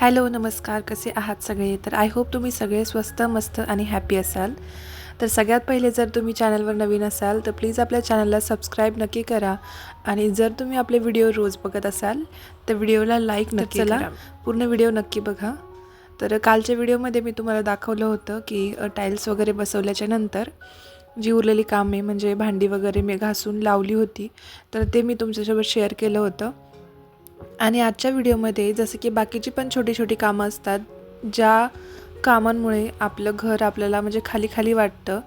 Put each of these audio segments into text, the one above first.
Hello नमस्कार कसे आहात सगळे? तर आय होप तुम्ही सगळे स्वस्त मस्त आणि हॅपी असाल. तर सगळ्यात पहिले जर तुम्ही चॅनलवर नवीन असाल तर प्लीज आपल्या चॅनलला सबस्क्राईब नक्की करा. आणि जर तुम्ही आपले व्हिडिओ रोज बघत असाल तर व्हिडिओला लाईक नक्की चला, करा. पूर्ण व्हिडिओ नक्की बघा. तर कालच्या व्हिडिओमध्ये मी तुम्हाला दाखवलं होतं की टाईल्स वगैरे बसवल्याच्या नंतर जी उरलेली कामे म्हणजे भांडी वगैरे मी घासून लावली होती तर ते मी तुमच्यासोबत शेअर केलं होतं. आणि आजच्या व्हिडिओमध्ये जसं की बाकीची पण छोटी छोटी कामं असतात ज्या कामांमुळे आपलं घर आपल्याला म्हणजे खाली खाली वाटतं.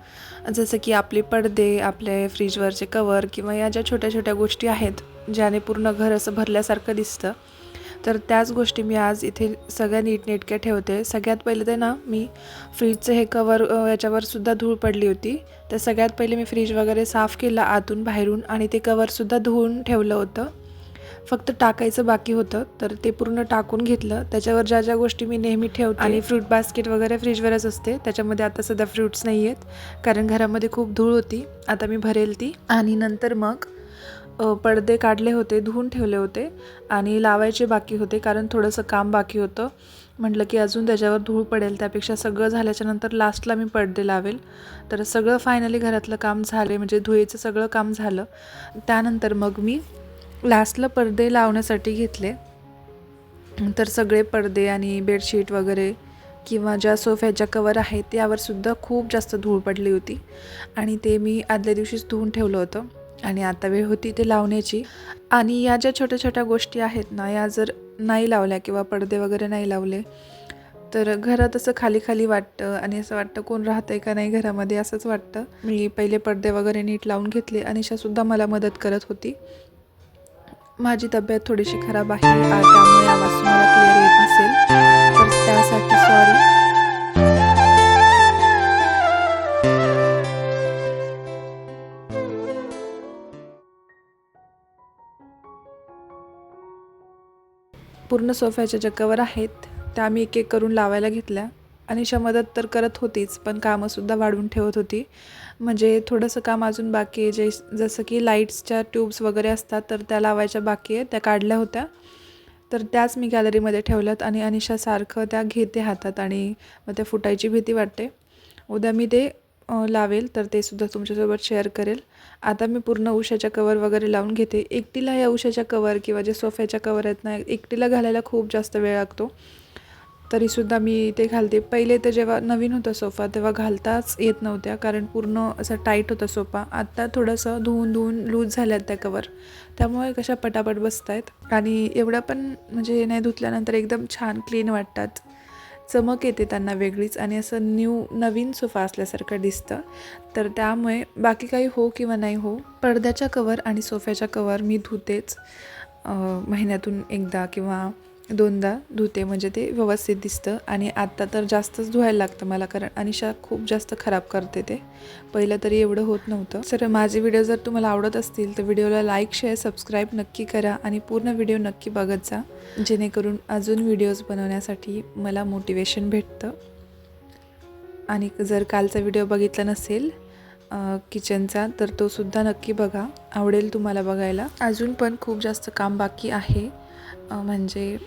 जसं की आपले पडदे आपले फ्रीजवरचे कवर किंवा या ज्या छोट्या छोट्या गोष्टी आहेत ज्याने पूर्ण घर असं भरल्यासारखं दिसतं. तर त्याच गोष्टी मी आज इथे सगळ्या नीटनेटक्या ठेवते. सगळ्यात पहिले ते ना मी फ्रीजचं हे कवर याच्यावरसुद्धा धूळ पडली होती. तर सगळ्यात पहिले मी फ्रीज वगैरे साफ केला आतून बाहेरून आणि ते कवरसुद्धा धुवून ठेवलं होतं. फक्त टाकायचं बाकी होतं तर ते पूर्ण टाकून घेतलं. त्याच्यावर ज्या ज्या गोष्टी मी नेहमी ठेवते आणि फ्रूट बास्केट वगैरे फ्रीजवरच असते. त्याच्यामध्ये आता सध्या फ्रूट्स नाही आहेत कारण घरामध्ये खूप धूळ होती. आता मी भरेल ती. आणि नंतर मग पडदे काढले होते धुवून ठेवले होते. आणि लावायचे बाकी होते कारण थोडंसं काम बाकी होतं. म्हटलं की अजून त्याच्यावर धूळ पडेल त्यापेक्षा सगळं झाल्याच्यानंतर लास्टला मी पडदे लावेल. तर सगळं फायनली घरातलं काम झाले म्हणजे धुळीचं सगळं काम झालं. त्यानंतर मग मी लास्टला पडदे लावण्यासाठी घेतले. तर सगळे पडदे आणि बेडशीट वगैरे किंवा ज्या सोफ्याच्या कवर आहेत त्यावरसुद्धा खूप जास्त धूळ पडली होती. आणि ते मी आदल्या दिवशीच धुवून ठेवलं होतं. आणि आता वेळ होती ते लावण्याची. आणि या ज्या छोट्या छोट्या गोष्टी आहेत ना या जर नाही लावल्या किंवा पडदे वगैरे नाही लावले तर घरात असं खाली खाली वाटतं आणि असं वाटतं कोण राहतंय का नाही घरामध्ये असंच वाटतं. मी पहिले पडदे वगैरे नीट लावून घेतले अनिशासुद्धा मला मदत करत होती. माझी तब्येत थोडीशी खराब आहे त्यामुळे आवाज तुम्हाला क्लिअर येत नसेल. तर त्यासाठी सॉरी पूर्ण सोफ्याच्या ज्या कवर आहेत. त्या मी एक एक करून लावायला घेतल्या. अनिशा मदत तर करत होतीच पण कामंसुद्धा वाढवून ठेवत होती. म्हणजे थोडंसं काम अजून बाकी आहे जे जसं की लाईट्सच्या ट्यूब्स वगैरे असतात तर त्या लावायच्या बाकी आहे त्या काढल्या होत्या. तर त्याच मी गॅलरीमध्ये ठेवल्यात आणि अनिशा सारखं त्या घेते हातात आणि मग त्या फुटायची भीती वाटते. उद्या मी ते लावेल तर ते सुद्धा तुमच्यासोबत शेअर करेल. आता मी पूर्ण उशाच्या कवर वगैरे लावून घेते. एकटीला या उशाच्या कवर किंवा जे सोफ्याच्या कवर आहेत ना एकटीला घालायला खूप जास्त वेळ लागतो. तरीसुद्धा मी ते घालते. पहिले तर जेव्हा नवीन होता सोफा तेव्हा घालताच येत नव्हत्या कारण पूर्ण असं टाईट होता सोफा. आत्ता थोडंसं धुवून धुवून लूज झाल्यात त्या कवर त्यामुळे कशा पटापट बसत आहेत आणि एवढ्या पण म्हणजे नाही धुतल्यानंतर एकदम छान क्लीन वाटतात. चमक येते त्यांना वेगळीच आणि असं न्यू नवीन सोफा असल्यासारखं दिसतं. तर त्यामुळे बाकी काही हो किंवा नाही हो पडद्याच्या कवर आणि सोफ्याच्या कवर मी धुतेच. महिन्यातून एकदा किंवा दोनदा धुते म्हणजे ते व्यवस्थित दिसतं. आणि आत्ता तर जास्तच धुवायला लागतं मला कारण अनिशा खूप जास्त खराब करते ते. पहिलं तरी एवढं होत नव्हतं. सर माझे व्हिडिओ जर तुम्हाला आवडत असतील तर व्हिडिओला लाईक शेअर सबस्क्राईब नक्की करा आणि पूर्ण व्हिडिओ नक्की बघत जा. जेणेकरून अजून व्हिडिओज बनवण्यासाठी मला मोटिवेशन भेटतं. आणि जर कालचा व्हिडिओ बघितला नसेल किचनचा तर तो सुद्धा नक्की बघा. आवडेल तुम्हाला बघायला. अजून पण खूप जास्त काम बाकी आहे. म्हणजे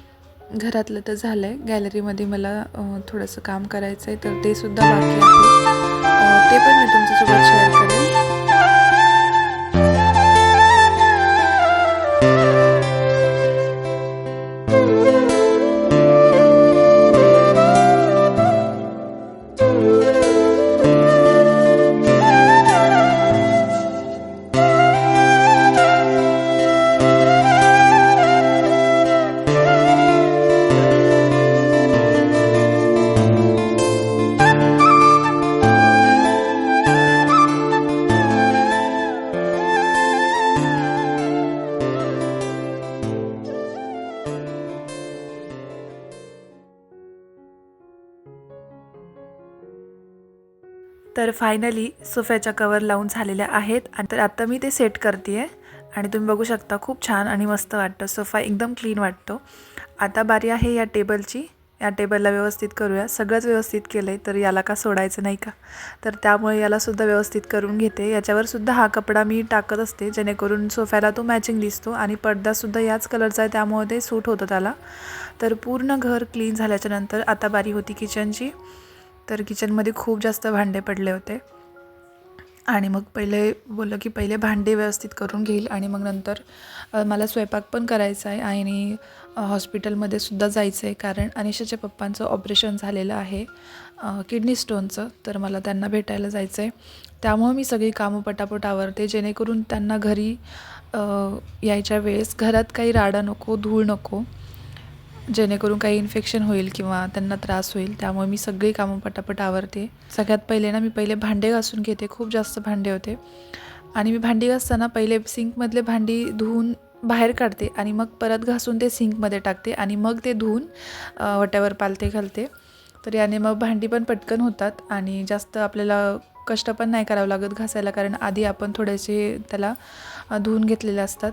घरातलं तर झालं आहे गॅलरीमध्ये मला थोडंसं काम करायचं आहे तर ते सुद्धा बाकी आहे. ते पण मी तुमच्यासोबत शेअर तर फायनली सोफ्याच्या कवर लावून झालेल्या आहेत आणि तर आता मी ते सेट करते आहे आणि तुम्ही बघू शकता खूप छान आणि मस्त वाटतं. सोफा एकदम क्लीन वाटतो. आता बारी आहे या टेबलची या टेबलला व्यवस्थित करूया. सगळंच व्यवस्थित केलं आहे तर याला का सोडायचं नाही का? तर त्यामुळे यालासुद्धा व्यवस्थित करून घेते. याच्यावरसुद्धा हा कपडा मी टाकत असते जेणेकरून सोफ्याला तो मॅचिंग दिसतो आणि पडदासुद्धा याच कलरचा आहे त्यामुळे ते सूट होतं त्याला. तर पूर्ण घर क्लीन झाल्याच्यानंतर आता बारी होती किचनची तर किचनमध्ये खूप जास्त भांडे पडले होते. आणि मग पहिले बोललं की पहिले भांडे व्यवस्थित करून घेईल आणि मग नंतर मला स्वयंपाक पण करायचा आहे आणि हॉस्पिटलमध्ये सुद्धा जायचं आहे कारण अनिशाच्या पप्पांचं ऑपरेशन झालेलं आहे किडनी स्टोनचं तर मला त्यांना भेटायला जायचं आहे. त्यामुळं मी सगळी कामं पटापट आवरते जेणेकरून त्यांना घरी यायच्या वेळेस घरात काही राडा नको धूळ नको जेणेकरून काही इन्फेक्शन होईल किंवा त्यांना त्रास होईल त्यामुळे मी सगळी कामं पटापट आवरते. सगळ्यात पहिले ना मी पहिले भांडे घासून घेते. खूप जास्त भांडे होते. आणि मी भांडी घासताना पहिले सिंकमधले भांडी धुवून बाहेर काढते आणि मग परत घासून ते सिंकमध्ये टाकते आणि मग ते धुवून वट्यावर पालते घालते. तर याने मग भांडी पण पटकन होतात आणि जास्त आपल्याला कष्ट पण नाही करावं लागत घासायला कारण आधी आपण थोडेसे त्याला धुवून घेतलेले असतात.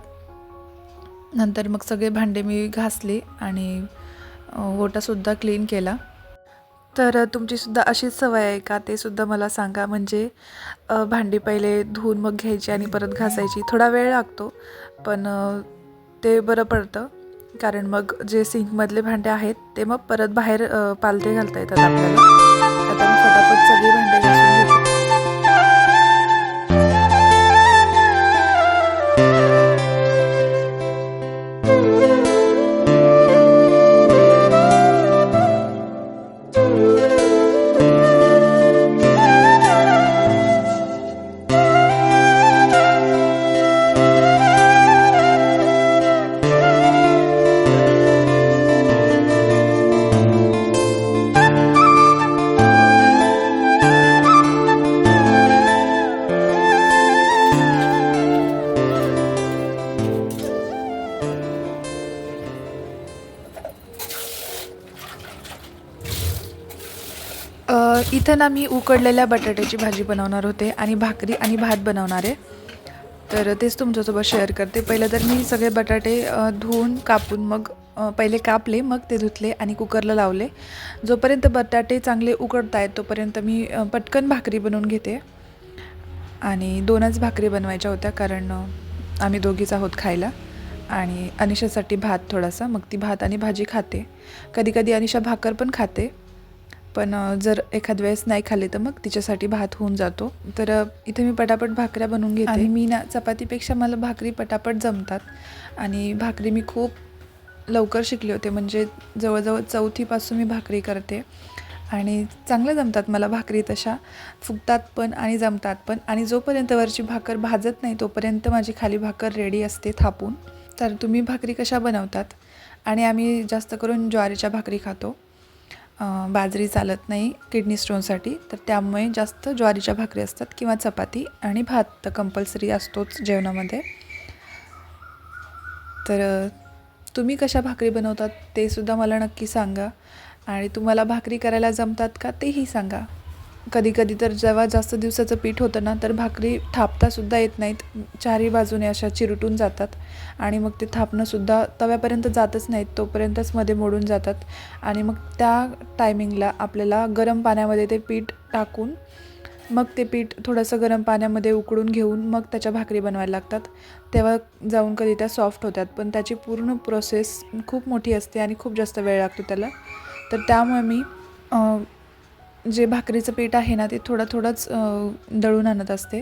नंतर मग सगळे भांडे मी घासले आणि ओटासुद्धा क्लीन केला. तर तुमचीसुद्धा अशीच सवय आहे का? ते सुद्धा मला सांगा. म्हणजे भांडी पहिले धुवून मग घ्यायची आणि परत घासायची. थोडा वेळ लागतो पण ते बरं पडतं. कारण मग जे सिंकमधले भांडे आहेत ते मग परत बाहेर पालते घालता येतात आपल्याला. आता मी फटाफट सगळी भांडे घासून इथं ना मी उकडलेल्या बटाट्याची भाजी बनवणार होते आणि भाकरी आणि भात बनवणार आहे. तर तेच तुमच्यासोबत शेअर करते. पहिलं तर मी सगळे बटाटे धुवून कापून मग पहिले कापले मग ते धुतले आणि कुकरला लावले. जोपर्यंत बटाटे चांगले उकडत आहेत तोपर्यंत मी पटकन भाकरी बनवून घेते. आणि दोनच भाकरी बनवायच्या होत्या कारण आम्ही दोघीच आहोत खायला. आणि अनिशासाठी भात थोडासा मग ती भात आणि भाजी खाते. कधी कधी अनिशा भाकर पण खाते. पण जर एखाद वेळेस नाही खाल्ली तर मग तिच्यासाठी भात होऊन जातो. तर इथे मी पटापट भाकऱ्या बनवून घेते. आणि? मी ना चपातीपेक्षा मला भाकरी पटापट जमतात. आणि भाकरी मी खूप लवकर शिकले होते. म्हणजे जवळजवळ चौथीपासून मी भाकरी करते. आणि चांगल्या जमतात मला भाकरी तशा. फुगतात पण आणि जमतात पण. आणि जोपर्यंत वरची भाकर भाजत नाही तोपर्यंत माझी खाली भाकर रेडी असते थापून. तर तुम्ही भाकरी कशा बनवतात? आणि आम्ही जास्त करून ज्वारीच्या भाकरी खातो. बाजरी चालत नाही किडनी स्टोनसाठी तर त्यामुळे जास्त ज्वारीच्या भाकरी असतात किंवा चपाती आणि भात. तर कंपल्सरी असतोच जेवणामध्ये. तर तुम्ही कशा भाकरी बनवतात ते सुद्धा मला नक्की सांगा. आणि तुम्हाला भाकरी करायला जमतात का तेही सांगा. कधी कधी तर जेव्हा जास्त दिवसाचं पीठ होतं ना तर भाकरी थापतासुद्धा येत नाहीत. चारही बाजूने अशा चिरटून जातात. आणि मग ते थापणंसुद्धा तव्यापर्यंत जातच नाहीत तोपर्यंतच मध्ये मोडून जातात. आणि मग त्या टायमिंगला आपल्याला गरम पाण्यामध्ये ते पीठ टाकून मग ते पीठ थोडंसं गरम पाण्यामध्ये उकळून घेऊन मग त्याच्या भाकरी बनवायला लागतात. तेव्हा जाऊन कधी त्या सॉफ्ट होतात. पण त्याची पूर्ण प्रोसेस खूप मोठी असते आणि खूप जास्त वेळ लागतो त्याला. तर त्यामुळे मी जे भाकरीचं पीठ आहे ना ते थोडं थोडंच दळून आणत असते.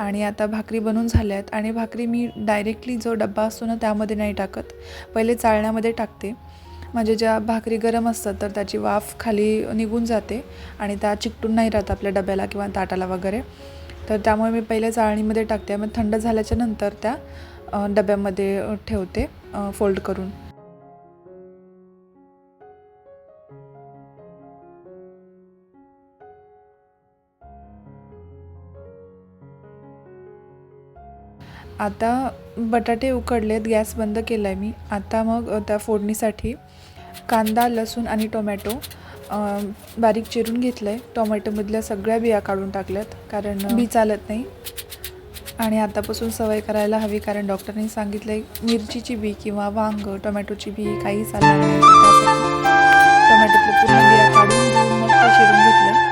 आणि आता भाकरी बनून झाल्या आहेत आणि भाकरी मी डायरेक्टली जो डब्बा असतो ना त्यामध्ये नाही टाकत. पहिले चाळण्यामध्ये टाकते. म्हणजे ज्या भाकरी गरम असतात तर त्याची वाफ खाली निघून जाते. आणि त्या चिकटून नाही राहत आपल्या डब्याला किंवा ताटाला वगैरे. तर त्यामुळे मी पहिले चाळणीमध्ये टाकते. मग थंड झाल्याच्यानंतर त्या डब्यामध्ये ठेवते. फोल्ड करून. आता बटाटे उकडलेत गॅस बंद केला आहे मी. आता मग त्या फोडणीसाठी कांदा लसूण आणि टोमॅटो बारीक चिरून घेतलं आहे टोमॅटोमधल्या सगळ्या बिया काढून टाकल्यात कारण बी चालत नाही. आणि आतापासून सवय करायला हवी कारण डॉक्टरनी सांगितलं आहे मिरचीची बी किंवा वांग टोमॅटोची बी काही चालणार नाही. टोमॅटोतले पूर्ण बिया काढून घेऊन मग ते शिरून घेतलं.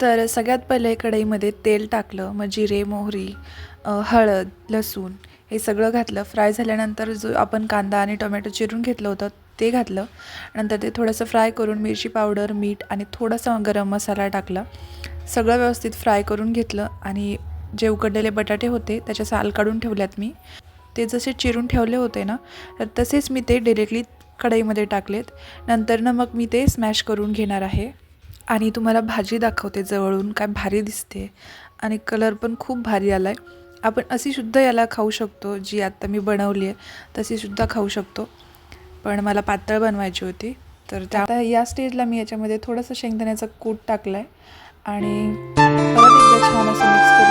तर सगळ्यात पहिले कढईमध्ये तेल टाकलं मग जिरे मोहरी हळद लसूण हे सगळं घातलं. फ्राय झाल्यानंतर जो आपण कांदा आणि टोमॅटो चिरून घेतलं होतं ते घातलं. नंतर ते थोडंसं फ्राय करून मिरची पावडर मीठ आणि थोडासा गरम मसाला टाकला. सगळं व्यवस्थित फ्राय करून घेतलं आणि जे उकडलेले बटाटे होते त्याच्या साल काढून ठेवल्यात मी. ते जसे चिरून ठेवले होते ना तर तसेच मी ते डिरेक्टली कढईमध्ये टाकलेत. नंतर ना मग मी ते स्मॅश करून घेणार आहे. आणि तुम्हाला भाजी दाखवते जवळून काय भारी दिसते. आणि कलर पण खूप भारी आला आहे आपण अशीसुद्धा याला खाऊ शकतो जी आत्ता मी बनवली आहे तशीसुद्धा खाऊ शकतो. पण मला पातळ बनवायची होती. तर त्या आता या स्टेजला मी याच्यामध्ये थोडंसं शेंगदाण्याचा कूट टाकला आहे आणि परत एकदा छान असं मिक्स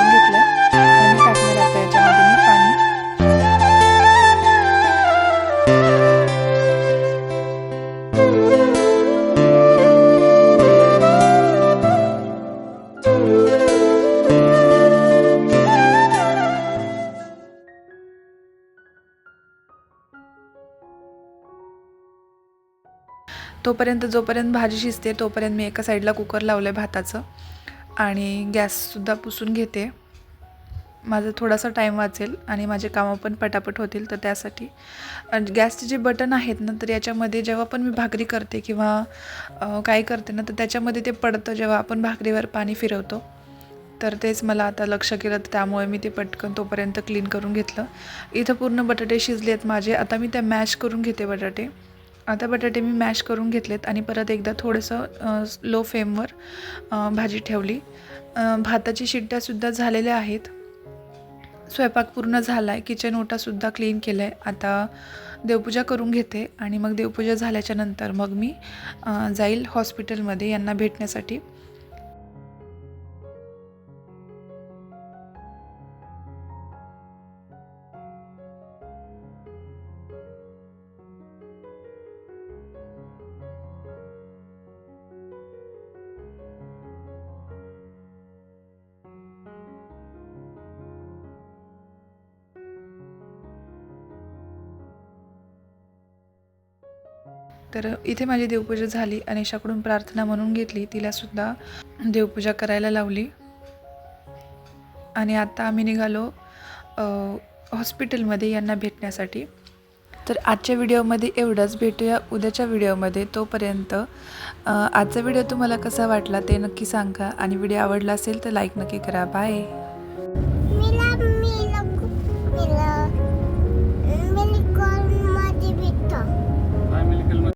तोपर्यंत जोपर्यंत भाजी शिजते तोपर्यंत मी एका साईडला कुकर लावलं आहे भाताचं. आणि गॅससुद्धा पुसून घेते. माझा थोडासा टाईम वाचेल आणि माझे कामं पण पटापट होतील तर त्यासाठी. आणि गॅसचे जे बटन आहेत ना तर याच्यामध्ये जेव्हा पण मी भाकरी करते किंवा काय करते ना तर त्याच्यामध्ये ते पडतं जेव्हा आपण भाकरीवर पाणी फिरवतो. तर तेच मला आता लक्ष केलं तर त्यामुळे मी ते पटकन तोपर्यंत क्लीन करून घेतलं. इथं पूर्ण बटाटे शिजले आहेत माझे. आता मी त्या मॅश करून घेते बटाटे. आता बटाटे मी मॅश करून घेतलेत आणि परत एकदा थोडंसं लो फ्लेमवर भाजी ठेवली. भाताची शिट्ट्यासुद्धा झालेल्या आहेत. स्वयंपाक पूर्ण झाला आहे किचन ओटासुद्धा क्लीन केलं आहे आता देवपूजा करून घेते आणि मग देवपूजा झाल्याच्यानंतर मग मी जाईल हॉस्पिटलमध्ये यांना भेटण्यासाठी. तर इथे माझी देवपूजा झाली. अनिशाकडून प्रार्थना म्हणून घेतली. तिलासुद्धा देवपूजा करायला लावली. आणि आत्ता आम्ही निघालो हॉस्पिटलमध्ये यांना भेटण्यासाठी. तर आजच्या व्हिडिओमध्ये एवढंच. भेटूया उद्याच्या व्हिडिओमध्ये. तोपर्यंत आजचा व्हिडिओ तुम्हाला कसा वाटला ते नक्की सांगा. आणि व्हिडिओ आवडला असेल तर लाईक नक्की करा. बाय.